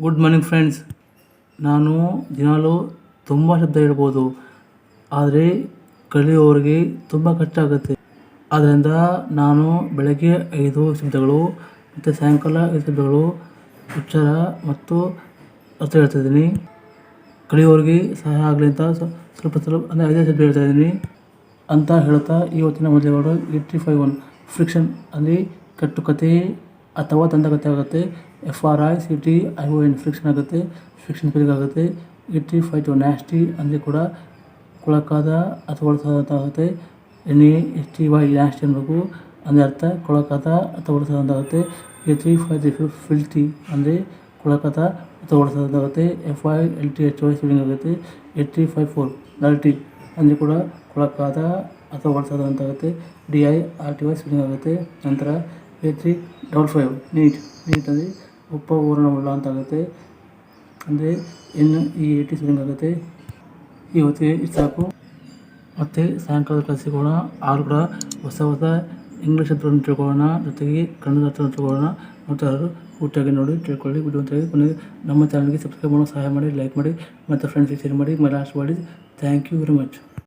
Good morning friends ನಾನು ದಿನಾಲೂ ತುಂಬ ಶಬ್ದ ಹೇಳ್ಬೋದು. ಆದರೆ ಕಲಿಯೋರಿಗೆ ತುಂಬ ಕಷ್ಟ ಆಗುತ್ತೆ. ಆದ್ದರಿಂದ ನಾನು ಬೆಳಗ್ಗೆ ಐದು ಶಬ್ದಗಳು, ಮತ್ತು ಸಾಯಂಕಾಲ ಐದು ಶಬ್ದಗಳು, ಉಚ್ಚಾರ ಮತ್ತು ಅರ್ಥ ಹೇಳ್ತಾ ಇದ್ದೀನಿ. ಕಲಿಯುವವರಿಗೆ ಸಹಾಯ ಆಗಲಿ ಅಂತ ಸ್ವ- ಸ್ವಲ್ಪ ಸ್ವಲ್ಪ, ಅಂದರೆ ಐದೇ ಶಬ್ದ ಹೇಳ್ತಾ ಅಂತ ಹೇಳ್ತಾ ಇವತ್ತಿನ ಮೊದಲೇ ಏಯ್ಟಿ ಫೈವ್ ಒನ್ ಫ್ರಿಕ್ಷನ್ ಅಲ್ಲಿ ಕಟ್ಟುಕತೆ ಅಥವಾ ದಂತಕತೆ ಆಗುತ್ತೆ F R I C T I O N ಆಗುತ್ತೆ. ಫ್ರಿಕ್ಷನ್ ಸ್ಪೆಲ್ಲಿಂಗ್ ಆಗುತ್ತೆ E T five two nasty ಅಲ್ಲಿ ಕೂಡ ಕೊಳಕಾದ ಆಗುತ್ತೆ. N A S T Y nasty ಅನ್ಬೇಕು. ಅಂದರೆ ಅರ್ಥ, ಕೊಳಕಾದ ಆಗುತ್ತೆ. ತ್ರೀ ಫೈವ್ ತ್ರೀ ಫಿಲ್ಟಿ ಅಂದರೆ ಕೊಳಕಾದ ಆಗುತ್ತೆ. F I L T H Y spelling ಆಗುತ್ತೆ. A three five four dirty ಅಂದರೆ ಕೂಡ ಕೊಳಕಾದ ಅಥವಾ ಒಳಸಾದಂತಾಗುತ್ತೆ D I R T Y spelling ಆಗುತ್ತೆ. ನಂತರ A three double five neat neat ಅಂದರೆ ಉಪಪೂರ್ಣವುಳ್ಳ ಅಂತ ಆಗುತ್ತೆ. ಅಂದರೆ ಇನ್ನು ಈ ಏಟಿ ಸ್ಪೆಲ್ಲಿಂಗ್ ಆಗುತ್ತೆ. ಇವತ್ತಿಗೆ ಸಾಕು. ಮತ್ತು ಸಾಯಂಕಾಲ ಕಲಿಸಿಕೊಳ್ಳೋಣ. ಆರು ಕೂಡ ಹೊಸ ಹೊಸ ಇಂಗ್ಲೀಷ್ ಹತ್ರವನ್ನು ತಿಳ್ಕೊಳ್ಳೋಣ. ಜೊತೆಗೆ ಕನ್ನಡ ಹತ್ರ ತಿಳ್ಕೊಳ್ಳೋಣ. ಮತ್ತು ಅವರು ಊಟಾಗಿ ನೋಡಿ ತಿಳ್ಕೊಳ್ಳಿ. ವಿಡಿಯೋ ಅಂತ ಹೇಳಿ ನಮ್ಮ ಚಾನಲ್ಗೆ ಸಬ್ಸ್ಕ್ರೈಬ್ ಮಾಡೋ, ಸಹಾಯ ಮಾಡಿ ಲೈಕ್ ಮಾಡಿ, ಮತ್ತು ಫ್ರೆಂಡ್ಸಿಗೆ ಶೇರ್ ಮಾಡಿ ಮೈ ಲಾಸ್ಟ್ ಮಾಡಿ ಥ್ಯಾಂಕ್ ಯು ವೆರಿ ಮಚ್